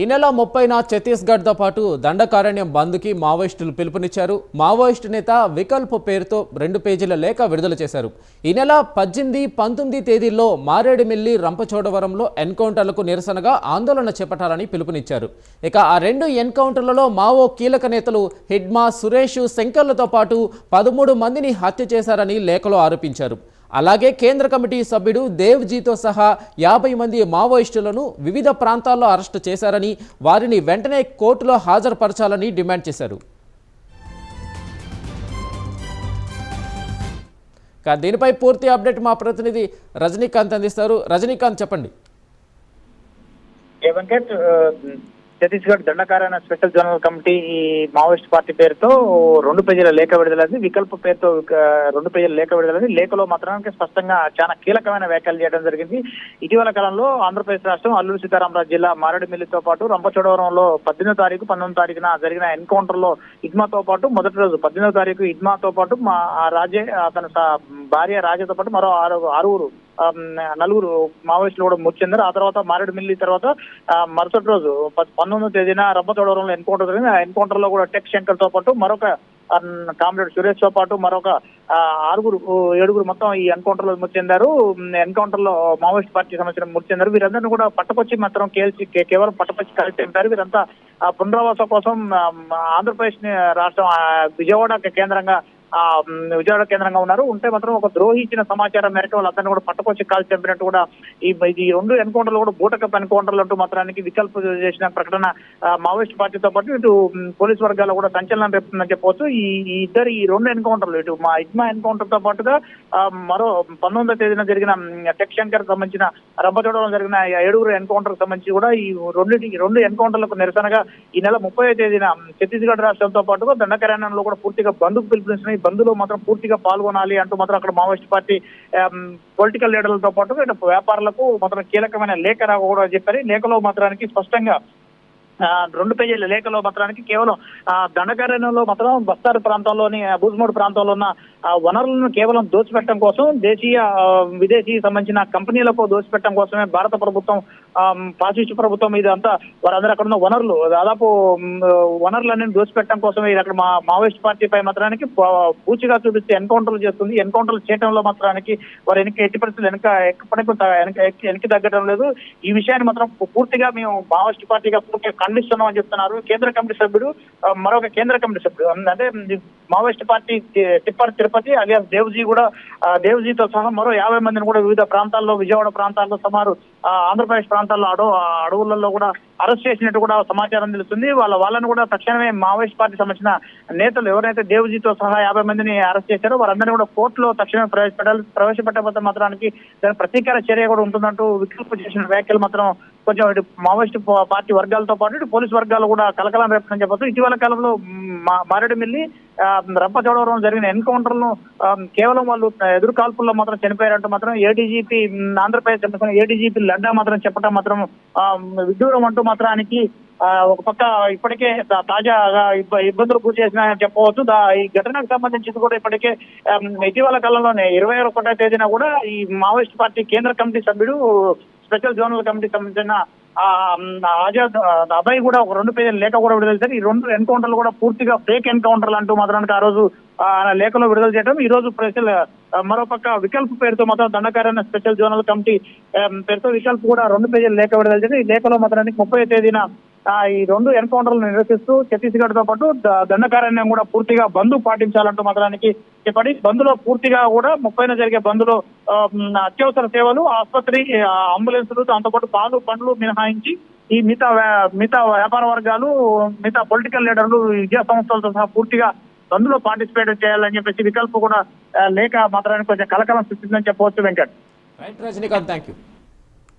ఈ నెల ముప్పైన ఛత్తీస్గఢ్తో పాటు దండకారణ్యం బంద్కి మావోయిస్టులు పిలుపునిచ్చారు. మావోయిస్టు నేత వికల్ప్ పేరుతో రెండు పేజీల లేఖ విడుదల చేశారు. ఈ నెల పద్దెనిమిది పంతొమ్మిది తేదీల్లో మారేడుమిల్లి రంపచోడవరంలో ఎన్కౌంటర్లకు నిరసనగా ఆందోళన చేపట్టాలని పిలుపునిచ్చారు. ఇక ఆ రెండు ఎన్కౌంటర్లలో మావో కీలక నేతలు హిడ్మా సురేష్ శంకర్లతో పాటు పదమూడు మందిని హత్య చేశారని లేఖలో ఆరోపించారు. అలాగే కేంద్ర కమిటీ సభ్యుడు దేవ్జీతో సహా యాభై మంది మావోయిస్టులను వివిధ ప్రాంతాల్లో అరెస్టు చేశారని వారిని వెంటనే కోర్టులో హాజరుపరచాలని డిమాండ్ చేశారు. దీనిపై పూర్తి అప్డేట్ మా ప్రతినిధి రజనీకాంత్ అందిస్తారు. రజనీకాంత్ చెప్పండి. Chhattisgarh Dandakaranya special general committee ఈ మావోయిస్ట్ పార్టీ పేరుతో రెండు పేజీల లేఖ విడుదలైంది. వికల్ప పేరుతో రెండు పేజీల లేఖ విడుదలైంది. లేఖలో మాత్రానికి స్పష్టంగా చాలా కీలకమైన వ్యాఖ్యలు చేయడం జరిగింది. ఇటీవల కాలంలో ఆంధ్రప్రదేశ్ రాష్ట్రం అల్లూరు సీతారామరాజు జిల్లా మారేడుమిల్లితో పాటు రంపచోడవరంలో పద్దెనిమిదో తారీఖు పంతొమ్మిది తారీఖున జరిగిన ఎన్కౌంటర్లో ఇద్మాతో పాటు మొదటి రోజు పద్దెనిమిదో తారీఖు ఇద్మాతో పాటు మా రాజే అతని భార్య రాజాతో పాటు మరో ఆరు ఆరుగురు నలుగురు మావోయిస్టులు కూడా మృతి చెందారు ఆ తర్వాత మారేడుమిల్లి తర్వాత ఆ, మరుసటి రోజు పంతొమ్మిదో తేదీన రబ్బతోడవరంలో ఎన్కౌంటర్ జరిగింది. ఆ ఎన్కౌంటర్లో కూడా టెక్ శంకర్తో పాటు మరొక కామ్రేడ్ సురేష్తో పాటు మరొక ఆ, ఆరుగురు ఏడుగురు మొత్తం ఈ ఎన్కౌంటర్లో మృతి చెందారు. ఎన్కౌంటర్లో మావోయిస్ట్ పార్టీ సంబంధించిన మృతి చెందారు. వీరందరినీ కూడా పట్టపచ్చి మాత్రం కేల్చి కే- కేవలం పట్టపచ్చి కలిసి తెంపారు వీరంతా పునరావాసం కోసం ఆంధ్రప్రదేశ్ రాష్ట్రం ఆ, విజయవాడ కేంద్రంగా విజయవాడ కేంద్రంగా ఉన్నారు. ఉంటే మాత్రం ఒక ద్రోహి ఇచ్చిన సమాచారం మేరకు వాళ్ళందరినీ కూడా పట్టుకొచ్చి కాల్చి చంపినట్టు కూడా ఈ ఈ రెండు ఎన్కౌంటర్లు కూడా బూటకప్ ఎన్కౌంటర్లు అంటూ మాత్రానికి వికల్ప చేసిన ప్రకటన మావోయిస్ట్ పార్టీతో పాటు ఇటు పోలీస్ వర్గాల్లో కూడా సంచలనం రేపుతుందని చెప్పవచ్చు. ఈ ఇద్దరు ఈ రెండు ఎన్కౌంటర్లు ఇటు మా ఇజ్మా ఎన్కౌంటర్తో పాటుగా మరో పంతొమ్మిదో తేదీన జరిగిన టెక్ శంకర్ సంబంధించిన రంపచోడవరం జరిగిన ఈ ఏడుగురు ఎన్కౌంటర్ సంబంధించి కూడా ఈ రెండింటికి రెండు ఎన్కౌంటర్లకు నిరసనగా ఈ నెల ముప్పై తేదీన ఛత్తీస్గఢ్ రాష్ట్రంతో పాటుగా దండకారణ్యంలో కూడా పూర్తిగా బంధుకు పిలుపునిస్తున్నాయి బంద్లో మాత్రం పూర్తిగా పాల్గొనాలి అంటూ మాత్రం అక్కడ మావోయిస్ట్ పార్టీ పొలిటికల్ లీడర్లతో పాటు వ్యాపారులకు మాత్రం కీలకమైన లేఖ రాకూడదని కూడా చెప్పారు లేఖలో మాత్రానికి స్పష్టంగా రెండు పేజీల లేఖలో మాత్రానికి కేవలం ఆ, దండకారణ్యంలో మాత్రం బస్తార్ ప్రాంతంలోని ఆ, ప్రాంతాల్లో ప్రాంతంలో ఉన్న ఆ, వనరులను కేవలం దోచిపెట్టడం కోసం దేశీయ విదేశీ సంబంధించిన కంపెనీలకు దోచిపెట్టడం కోసమే భారత ప్రభుత్వం ఫాసిస్ట్ ప్రభుత్వం ఇది అంతా వారందరూ అక్కడ ఉన్న వనరులు దాదాపు వనరులన్నీ దోచిపెట్టడం కోసమే ఇది అక్కడ మా మావోయిస్ట్ పార్టీపై మాత్రానికి పూచిగా చూపిస్తే ఎన్కౌంటర్లు చేస్తుంది. ఎన్కౌంటర్లు చేయడంలో మాత్రానికి వారు వెనక ఎట్టి పరిస్థితులు వెనక ఎక్కడికి వెనక వెనక్కి తగ్గడం లేదు. ఈ విషయాన్ని మాత్రం పూర్తిగా మేము మావోయిస్ట్ పార్టీగా పూర్తిగా ఖండిస్తున్నాం అని చెప్తున్నారు. కేంద్ర కమిటీ సభ్యుడు మరొక కేంద్ర కమిటీ సభ్యుడు. అంటే Maoist party Tippar Tippar Tirupati alias Devji కూడా దేవ్జీతో సహా మరో యాభై మందిని కూడా వివిధ ప్రాంతాల్లో విజయవాడ ప్రాంతాల్లో సుమారు ఆంధ్రప్రదేశ్ ప్రాంతాల్లో అడవు ఆ అడవులలో కూడా అరెస్ట్ చేసినట్టు కూడా సమాచారం తెలుస్తుంది. వాళ్ళ వాళ్ళని కూడా తక్షణమే మావోయిస్ట్ పార్టీ సంబంధించిన నేతలు ఎవరైతే దేవ్జీతో సహా యాభై మందిని అరెస్ట్ చేశారో వారందరినీ కూడా కోర్టులో తక్షణమే ప్రవేశపెట్టాలి ప్రవేశపెట్టకపోతే మాత్రానికి దాని ప్రతీకార చర్య కూడా ఉంటుందంటూ వికల్ప చేసిన వ్యాఖ్యలు మాత్రం కొంచెం ఇటు మావోయిస్ట్ పార్టీ వర్గాలతో పాటు ఇటు పోలీస్ వర్గాలు కూడా కలకలం రేపని చెప్పచ్చు. ఇటీవల కాలంలో మారేడుమిల్లి రంపచోడవరం జరిగిన ఎన్కౌంటర్లను ను కేవలం వాళ్ళు ఎదురు కాల్పుల్లో మాత్రం చనిపోయారంటూ మాత్రం ఏడీజీపీ ఆంధ్రప్రదేశ్ సంబంధించిన ఏడీజీపీ లడ్డా మాత్రం చెప్పడం మాత్రం విడ్డూరం అంటూ మాత్రానికి ఆ, ఒక పక్క ఇప్పటికే తాజాగా ఇబ్బందులు గురి చేసిన చెప్పవచ్చు. దా- ఈ ఘటనకు సంబంధించి కూడా ఇప్పటికే ఇటీవల కాలంలోనే ఇరవై ఒకటో తేదీన కూడా ఈ మావోయిస్ట్ పార్టీ కేంద్ర కమిటీ సభ్యుడు స్పెషల్ జోనల్ కమిటీ సంబంధించిన ఆజాద్ అభయ్ కూడా ఒక రెండు పేజీల లేఖ కూడా విడుదల చేశారు. ఈ రెండు ఎన్కౌంటర్లు కూడా పూర్తిగా ఫేక్ ఎన్కౌంటర్లు అంటూ మాత్రానికి ఆ రోజు లేఖలో విడుదల చేయడం ఈ రోజు స్పెషల్ మరోపక్క వికల్ప్ పేరుతో మాత్రం దండకారణ స్పెషల్ జోనల్ కమిటీ పేరుతో వికల్ప్ కూడా రెండు పేజీల లేఖ విడుదల చేశారు. ఈ లేఖలో మాత్రానికి ముప్పై తేదీన ఈ రెండు ఎన్కౌంటర్లను నిర్వహిస్తూ ఛత్తీస్గఢ్తో పాటు దండకారణ్యం కూడా పూర్తిగా బంద్ పాటించాలంటూ మాత్రానికి చెప్పండి. బంద్లో పూర్తిగా కూడా ముప్పైన జరిగే బంద్లో అత్యవసర సేవలు ఆసుపత్రి ఆ, అంబులెన్సులు దాంతోపాటు పాలు పండ్లు మినహాయించి ఈ మిగతా వ్యా- మిగతా వ్యాపార వర్గాలు మిగతా పొలిటికల్ లీడర్లు విద్యా సంస్థలతో సహా పూర్తిగా బంద్లో పార్టిసిపేట్ చేయాలని చెప్పేసి వికల్పం కూడా లేక మాత్రానికి కొంచెం కలకలం సృష్టిందని చెప్పవచ్చు Venkat. Right Rajinikanth thank you